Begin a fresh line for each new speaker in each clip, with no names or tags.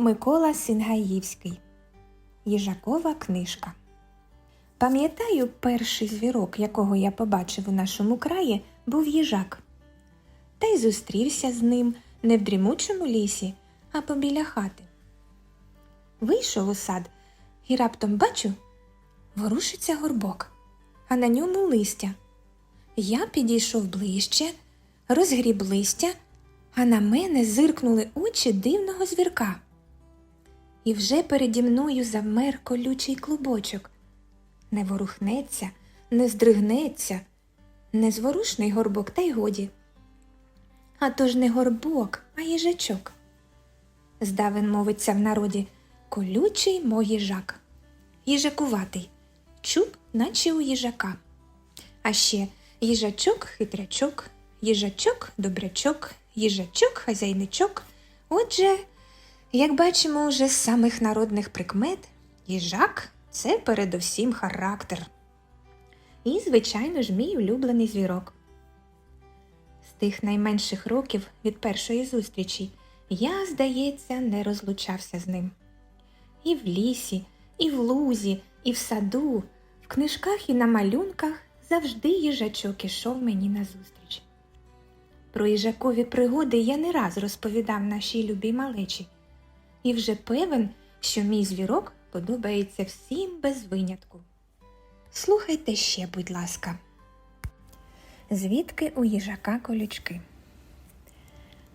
Микола Сінгаївський. Їжакова книжка. Пам'ятаю, перший звірок, якого я побачив у нашому краї, був їжак. Та й зустрівся з ним не в дрімучому лісі, а побіля хати. Вийшов у сад і раптом бачу, ворушиться горбок, а на ньому листя. Я підійшов ближче, розгріб листя, а на мене зиркнули очі дивного звірка. І вже переді мною завмер колючий клубочок. Не ворухнеться, не здригнеться, незворушний горбок, та й годі. А то ж не горбок, а їжачок. Здавен мовиться в народі колючий мой їжак. Їжакуватий, чуб, наче у їжака. А ще їжачок хитрячок, їжачок добрячок, їжачок хазяйничок. Отже, як бачимо уже з самих народних прикмет, їжак це передусім характер. І, звичайно ж, мій улюблений звірок. З тих найменших років від першої зустрічі я, здається, не розлучався з ним. І в лісі, і в лузі, і в саду, в книжках і на малюнках завжди їжачок ішов мені назустріч. Про їжакові пригоди я не раз розповідав нашій любій малечі, і вже певен, що мій звірок подобається всім без винятку. Слухайте ще, будь ласка. Звідки у їжака колючки?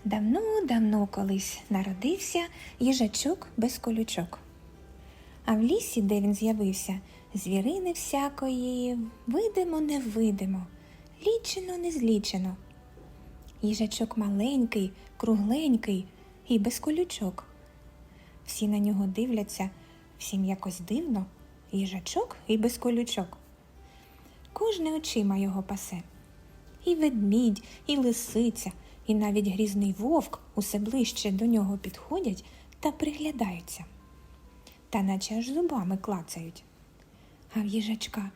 Давно-давно колись народився їжачок без колючок. А в лісі, де він з'явився, звірини всякої видимо, не видимо, лічено, не злічено. Їжачок маленький, кругленький і без колючок. Всі на нього дивляться, всім якось дивно, їжачок і без колючок. Кожне очима його пасе. І ведмідь, і лисиця, і навіть грізний вовк усе ближче до нього підходять та приглядаються. Та наче аж зубами клацають. А в їжачка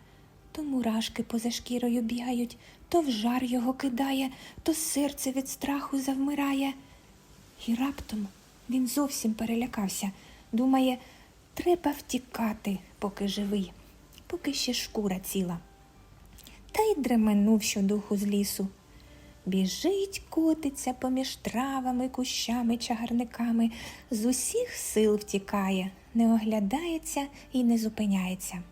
то мурашки поза шкірою бігають, то в жар його кидає, то серце від страху завмирає. І раптом він зовсім перелякався, думає, треба втікати, поки живий, поки ще шкура ціла. Та й дременув щодуху з лісу. Біжить, котиться поміж травами, кущами, чагарниками, з усіх сил втікає, не оглядається і не зупиняється.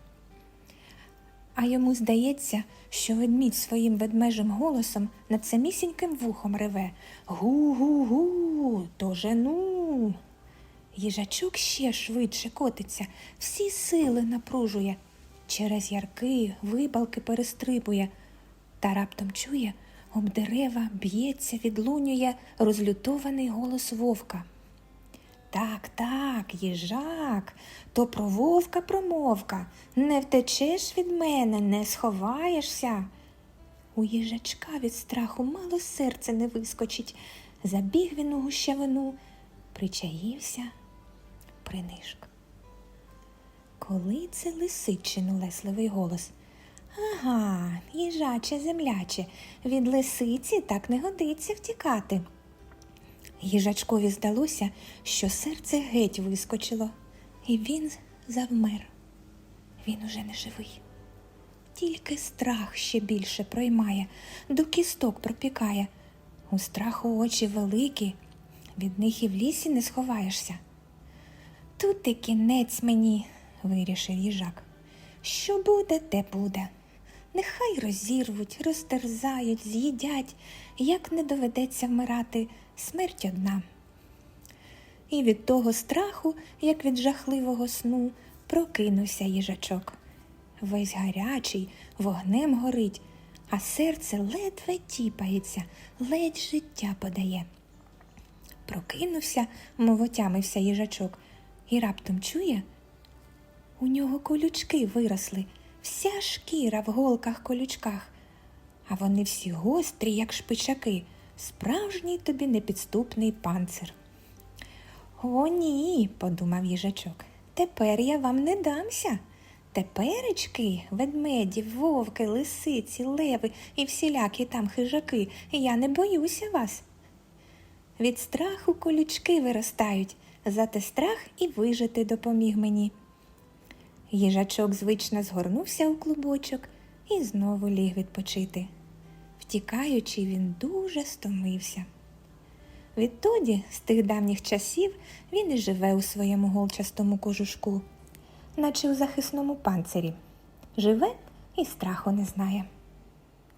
А йому здається, що ведмідь своїм ведмежим голосом над самісіньким вухом реве Гу-гу-гу, то жену. Їжачок ще швидше котиться, всі сили напружує, через ярки, випалки перестрибує, та раптом чує, об дерева б'ється, відлунює розлютований голос вовка. Так, так, їжак, то про вовка промовка. Не втечеш від мене, не сховаєшся. У їжачка від страху мало серце не вискочить. Забіг він у гущавину, причаївся, принишк. Коли це лисичин улесливий голос? Ага, їжаче, земляче, від лисиці так не годиться втікати. Їжачкові здалося, що серце геть вискочило, і він завмер. Він уже не живий. Тільки страх ще більше проймає, до кісток пропікає. У страху очі великі, від них і в лісі не сховаєшся. Тут і кінець мені, вирішив їжак. Що буде, те буде. Нехай розірвуть, розтерзають, з'їдять, як не доведеться вмирати, смерть одна. І від того страху, як від жахливого сну, прокинувся їжачок. Весь гарячий, вогнем горить, а серце ледве тіпається, ледь життя подає. Прокинувся, мов отямився їжачок, і раптом чує, у нього колючки виросли, вся шкіра в голках колючках, а вони всі гострі, як шпичаки, справжній тобі непідступний панцир. О, ні, подумав їжачок, тепер я вам не дамся. Теперечки, ведмеді, вовки, лисиці, леви і всілякі там хижаки, я не боюся вас. Від страху колючки виростають, зате страх і вижити допоміг мені. Їжачок звично згорнувся у клубочок і знову ліг відпочити. Втікаючи, він дуже стомився. Відтоді, з тих давніх часів, він і живе у своєму голчастому кожушку, наче у захисному панцирі. Живе і страху не знає.